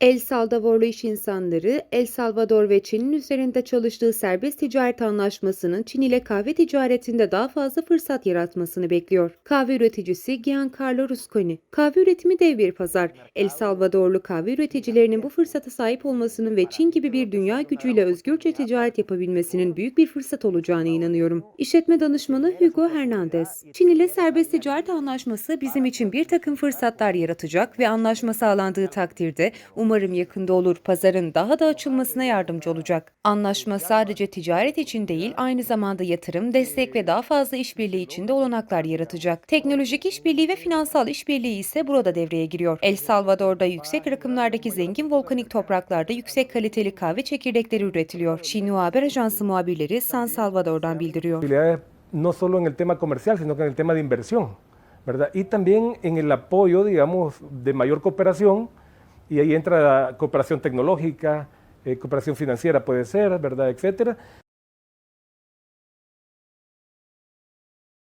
El Salvadorlu iş insanları, El Salvador ve Çin'in üzerinde çalıştığı serbest ticaret anlaşmasının Çin ile kahve ticaretinde daha fazla fırsat yaratmasını bekliyor. Kahve üreticisi Giancarlo Rusconi, kahve üretimi dev bir pazar. El Salvadorlu kahve üreticilerinin bu fırsata sahip olmasının ve Çin gibi bir dünya gücüyle özgürce ticaret yapabilmesinin büyük bir fırsat olacağına inanıyorum. İşletme danışmanı Hugo Hernandez. Çin ile serbest ticaret anlaşması bizim için bir takım fırsatlar yaratacak ve anlaşma sağlandığı takdirde umarım yakında olur pazarın daha da açılmasına yardımcı olacak. Anlaşma sadece ticaret için değil aynı zamanda yatırım, destek ve daha fazla işbirliği için de olanaklar yaratacak. Teknolojik işbirliği ve finansal işbirliği ise burada devreye giriyor. El Salvador'da yüksek rakımlardaki zengin volkanik topraklarda yüksek kaliteli kahve çekirdekleri üretiliyor. Xinhua Haber Ajansı muhabirleri San Salvador'dan bildiriyor. no solo en el tema comercial, sino que en el tema de inversión, ¿verdad? Y también en el apoyo, digamos, de mayor cooperación, y ahí entra la cooperación tecnológica, eh, cooperación financiera puede ser, ¿verdad? Etcétera.